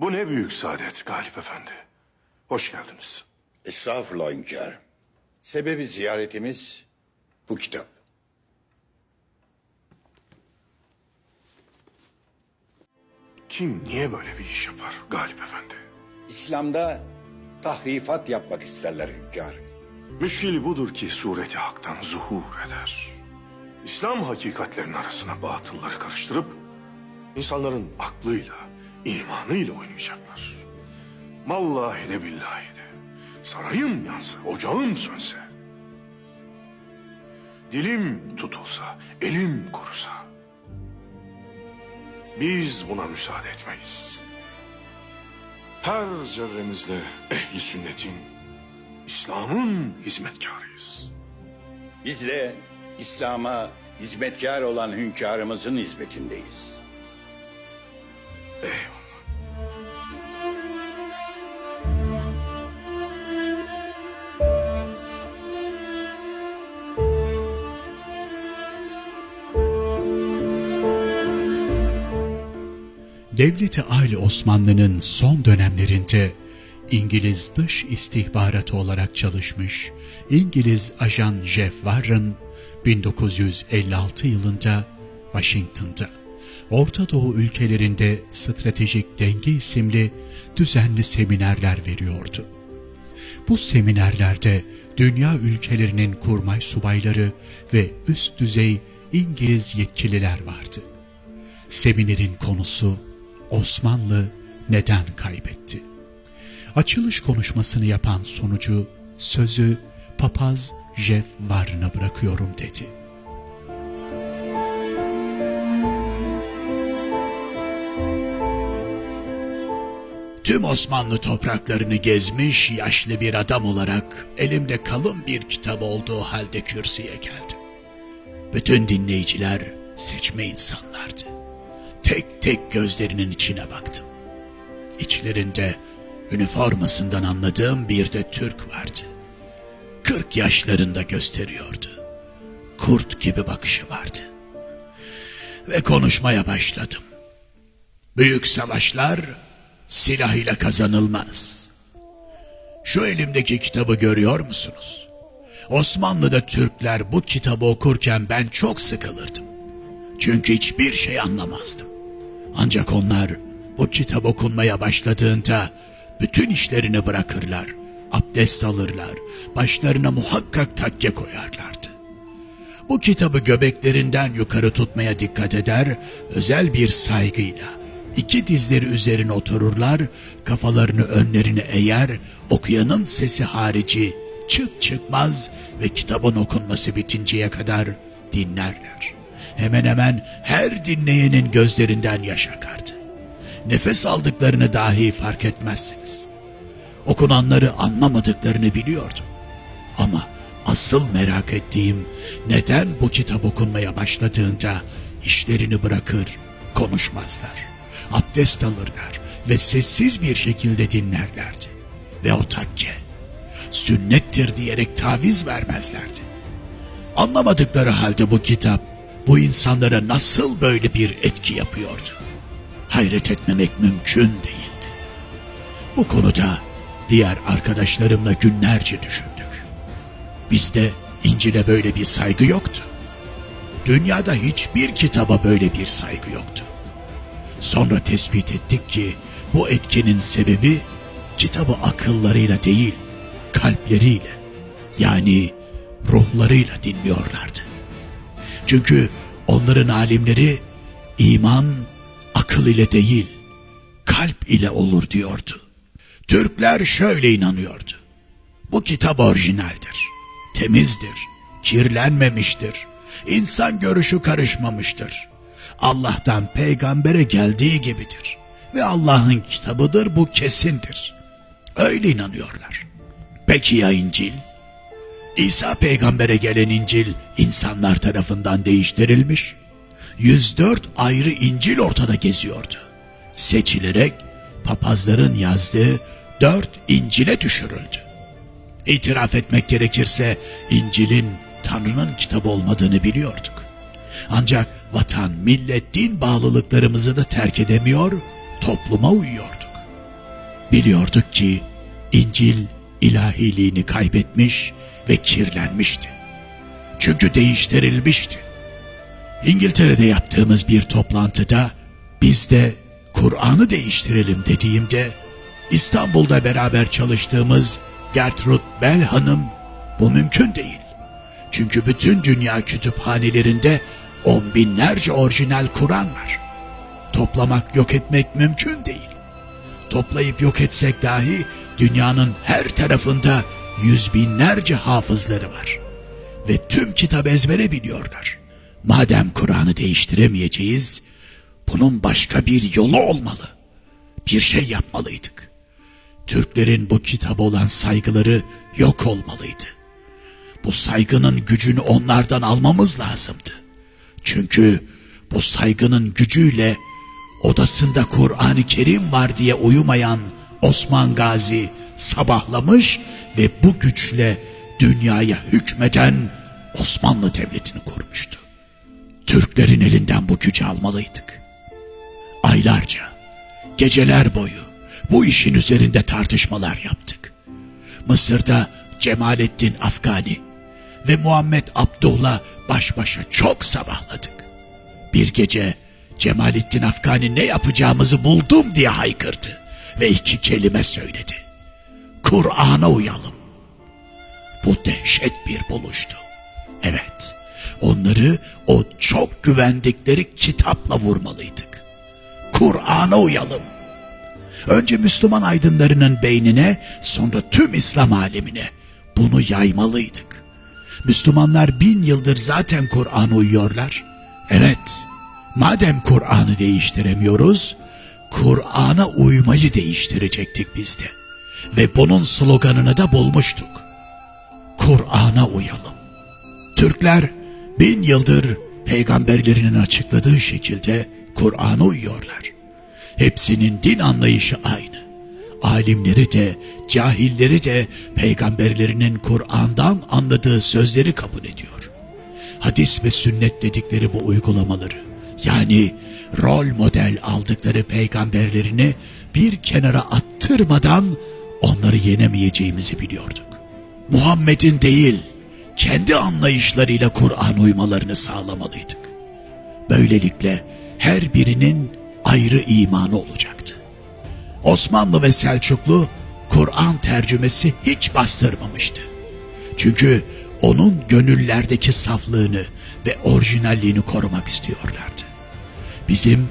Bu ne büyük saadet Galip Efendi. Hoş geldiniz. Estağfurullah hünkârım. Sebebi ziyaretimiz bu kitap. Kim niye böyle bir iş yapar Galip Efendi? İslam'da tahrifat yapmak isterler hünkârım. Müşkili budur ki sureti haktan zuhur eder. İslam hakikatlerinin arasına batılları karıştırıp insanların aklıyla, imanıyla oynayacaklar. Vallahi de billahi de sarayım yansa, ocağım sönse, dilim tutulsa, elim kurusa, biz buna müsaade etmeyiz. Her zerremizle ehli sünnetin, İslam'ın hizmetkarıyız. Biz de İslam'a hizmetkar olan hünkârımızın hizmetindeyiz. Eyvallah. Devleti Ali Osmanlı'nın son dönemlerinde İngiliz dış istihbaratı olarak çalışmış İngiliz ajan Jeff Warren 1956 yılında Washington'da Orta Doğu ülkelerinde stratejik denge isimli düzenli seminerler veriyordu. Bu seminerlerde dünya ülkelerinin kurmay subayları ve üst düzey İngiliz yetkililer vardı. Seminerin konusu Osmanlı neden kaybetti? Açılış konuşmasını yapan sonucu sözü papaz Jeff Warren'a bırakıyorum dedi. Tüm Osmanlı topraklarını gezmiş yaşlı bir adam olarak elimde kalın bir kitap olduğu halde kürsüye geldim. Bütün dinleyiciler seçme insanlardı. Tek tek gözlerinin içine baktım. İçlerinde üniformasından anladığım bir de Türk vardı. Kırk yaşlarında gösteriyordu. Kurt gibi bakışı vardı. Ve konuşmaya başladım. Büyük savaşlar silah ile kazanılmaz. Şu elimdeki kitabı görüyor musunuz? Osmanlı'da Türkler bu kitabı okurken ben çok sıkılırdım. Çünkü hiçbir şey anlamazdım. Ancak onlar bu kitap okunmaya başladığında bütün işlerini bırakırlar, abdest alırlar, başlarına muhakkak takke koyarlardı. Bu kitabı göbeklerinden yukarı tutmaya dikkat eder, özel bir saygıyla iki dizleri üzerine otururlar, kafalarını önlerine eğer, okuyanın sesi harici çıt çıkmaz ve kitabın okunması bitinceye kadar dinlerler. Hemen hemen her dinleyenin gözlerinden yaş akardı. Nefes aldıklarını dahi fark etmezsiniz. Okunanları anlamadıklarını biliyordum. Ama asıl merak ettiğim neden bu kitap okunmaya başladığında işlerini bırakır, konuşmazlar. Abdest alırlar ve sessiz bir şekilde dinlerlerdi. Ve o takke sünnettir diyerek taviz vermezlerdi. Anlamadıkları halde bu kitap bu insanlara nasıl böyle bir etki yapıyordu? Hayret etmemek mümkün değildi. Bu konuda diğer arkadaşlarımla günlerce düşündük. Bizde İncil'e böyle bir saygı yoktu. Dünyada hiçbir kitaba böyle bir saygı yoktu. Sonra tespit ettik ki bu etkinin sebebi kitabı akıllarıyla değil, kalpleriyle yani ruhlarıyla dinliyorlardı. Çünkü onların alimleri iman akıl ile değil, kalp ile olur diyordu. Türkler şöyle inanıyordu. Bu kitap orijinaldir, temizdir, kirlenmemiştir, insan görüşü karışmamıştır. Allah'tan peygambere geldiği gibidir ve Allah'ın kitabıdır bu kesindir. Öyle inanıyorlar. Peki ya İncil? İsa peygambere gelen İncil insanlar tarafından değiştirilmiş. 104 ayrı İncil ortada geziyordu. Seçilerek papazların yazdığı dört İncil'e düşürüldü. İtiraf etmek gerekirse İncil'in Tanrı'nın kitabı olmadığını biliyorduk. Ancak vatan, millet, din bağlılıklarımızı da terk edemiyor, topluma uyuyorduk. Biliyorduk ki İncil ilahiliğini kaybetmiş ve kirlenmişti. Çünkü değiştirilmişti. İngiltere'de yaptığımız bir toplantıda biz de Kur'an'ı değiştirelim dediğimde İstanbul'da beraber çalıştığımız Gertrude Bell Hanım bu mümkün değil. Çünkü bütün dünya kütüphanelerinde on binlerce orijinal Kur'an var. Toplamak yok etmek mümkün değil. Toplayıp yok etsek dahi dünyanın her tarafında yüz binlerce hafızları var. Ve tüm kitap ezbere biliyorlar. Madem Kur'an'ı değiştiremeyeceğiz, bunun başka bir yolu olmalı. Bir şey yapmalıydık. Türklerin bu kitaba olan saygıları yok olmalıydı. Bu saygının gücünü onlardan almamız lazımdı. Çünkü bu saygının gücüyle odasında Kur'an-ı Kerim var diye uyumayan Osman Gazi sabahlamış ve bu güçle dünyaya hükmeden Osmanlı Devleti'ni kurmuştu. Türklerin elinden bu gücü almalıydık. Aylarca, geceler boyu bu işin üzerinde tartışmalar yaptık. Mısır'da Cemalettin Afgani ve Muhammed Abdullah baş başa çok sabahladık. Bir gece Cemalettin Afgani ne yapacağımızı buldum diye haykırdı ve iki kelime söyledi. Kur'an'a uyalım. Bu dehşet bir buluştu. Evet, onları o çok güvendikleri kitapla vurmalıydık. Kur'an'a uyalım. Önce Müslüman aydınlarının beynine, sonra tüm İslam alemine bunu yaymalıydık. Müslümanlar bin yıldır zaten Kur'an'a uyuyorlar. Evet, madem Kur'an'ı değiştiremiyoruz, Kur'an'a uymayı değiştirecektik biz de. Ve bunun sloganını da bulmuştuk. Kur'an'a uyalım. Türkler bin yıldır peygamberlerinin açıkladığı şekilde Kur'an'a uyuyorlar. Hepsinin din anlayışı aynı. Alimleri de, cahilleri de peygamberlerinin Kur'an'dan anladığı sözleri kabul ediyor. Hadis ve sünnet dedikleri bu uygulamaları, yani rol model aldıkları peygamberlerini bir kenara attırmadan onları yenemeyeceğimizi biliyorduk. Muhammed'in değil, kendi anlayışlarıyla Kur'an uymalarını sağlamalıydık. Böylelikle her birinin ayrı imanı olacaktı. Osmanlı ve Selçuklu Kur'an tercümesi hiç bastırmamıştı. Çünkü onun gönüllerdeki saflığını ve orijinalliğini korumak istiyorlardı. Bizim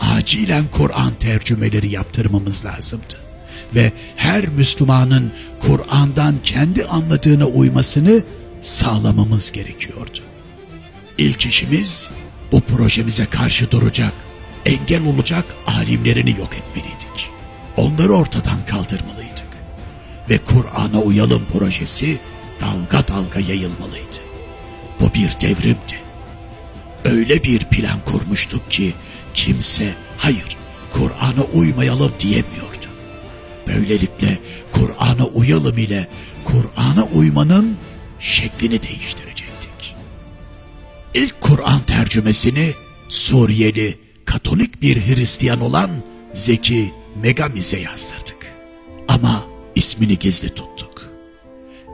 acilen Kur'an tercümeleri yaptırmamız lazımdı. Ve her Müslümanın Kur'an'dan kendi anladığına uymasını sağlamamız gerekiyordu. İlk işimiz bu projemize karşı duracak, engel olacak alimlerini yok etmeliydik. Onları ortadan kaldırmalıydık. Ve Kur'an'a uyalım projesi dalga dalga yayılmalıydı. Bu bir devrimdi. Öyle bir plan kurmuştuk ki kimse hayır Kur'an'a uymayalım diyemiyordu. Böylelikle Kur'an'a uyalım ile Kur'an'a uymanın şeklini değiştirecektik. İlk Kur'an tercümesini Suriyeli Katolik bir Hristiyan olan Zeki Megamiz'e yazdırdık. Ama ismini gizli tuttuk.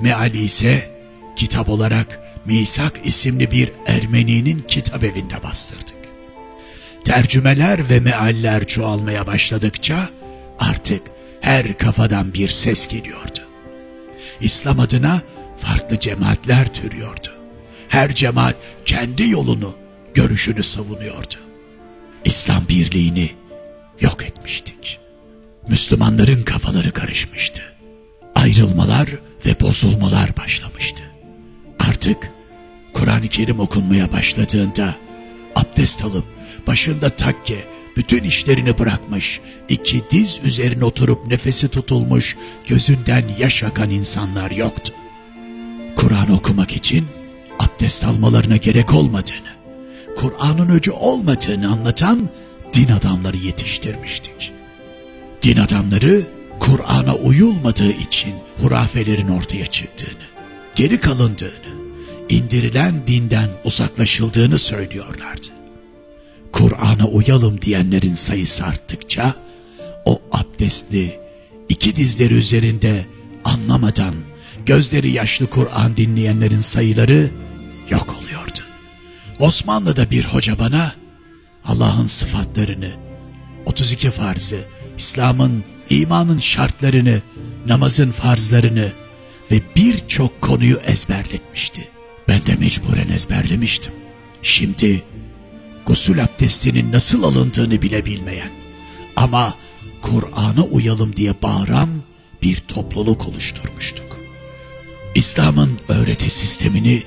Meali ise kitap olarak Misak isimli bir Ermeni'nin kitap evinde bastırdık. Tercümeler ve mealler çoğalmaya başladıkça artık her kafadan bir ses geliyordu. İslam adına farklı cemaatler türüyordu. Her cemaat kendi yolunu, görüşünü savunuyordu. İslam birliğini yok etmiştik. Müslümanların kafaları karışmıştı. Ayrılmalar ve bozulmalar başlamıştı. Artık Kur'an-ı Kerim okunmaya başladığında abdest alıp başında takke bütün işlerini bırakmış, iki diz üzerine oturup nefesi tutulmuş, gözünden yaş akan insanlar yoktu. Kur'an okumak için abdest almalarına gerek olmadığını, Kur'an'ın öcü olmadığını anlatan din adamları yetiştirmiştik. Din adamları Kur'an'a uyulmadığı için hurafelerin ortaya çıktığını, geri kalındığını, indirilen dinden uzaklaşıldığını söylüyorlardı. Kur'an'a uyalım diyenlerin sayısı arttıkça o abdestli, iki dizleri üzerinde anlamadan gözleri yaşlı Kur'an dinleyenlerin sayıları yok oluyordu. Osmanlı'da bir hoca bana Allah'ın sıfatlarını, 32 farzı, İslam'ın, imanın şartlarını, namazın farzlarını ve birçok konuyu ezberletmişti. Ben de mecburen ezberlemiştim. Şimdi gusül abdestinin nasıl alındığını bile bilmeyen ama Kur'an'a uyalım diye bağıran bir topluluk oluşturmuştuk. İslam'ın öğreti sistemini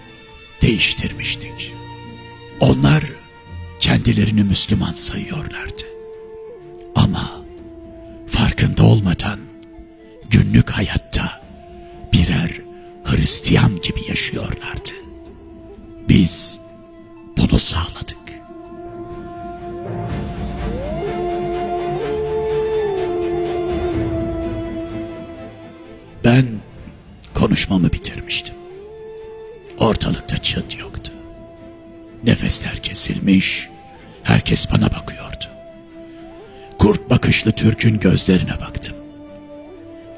değiştirmiştik. Onlar kendilerini Müslüman sayıyorlardı. Ama farkında olmadan günlük hayatta birer Hristiyan gibi yaşıyorlardı. Biz bunu sağladık. Konuşmamı bitirmiştim. Ortalıkta çıt yoktu. Nefesler kesilmiş, herkes bana bakıyordu. Kurt bakışlı Türk'ün gözlerine baktım.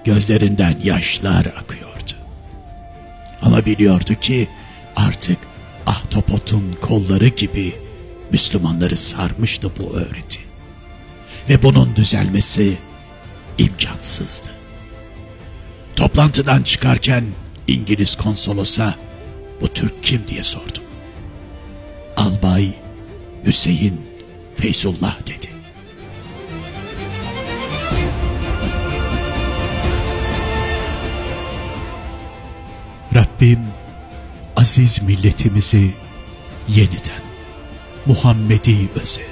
Gözlerinden yaşlar akıyordu. Ama biliyordu ki artık ahtapotun kolları gibi Müslümanları sarmıştı bu öğreti. Ve bunun düzelmesi imkansızdı. Toplantıdan çıkarken İngiliz konsolosa bu Türk kim diye sordum. Albay Hüseyin Feyzullah dedi. Rabbim aziz milletimizi yeniden Muhammedi öze,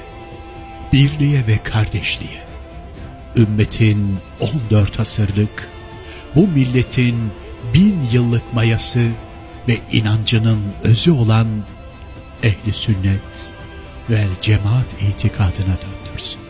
birliğe ve kardeşliğe, ümmetin 14 asırlık, bu milletin bin yıllık mayası ve inancının özü olan ehli sünnet ve cemaat itikadına döndürsün.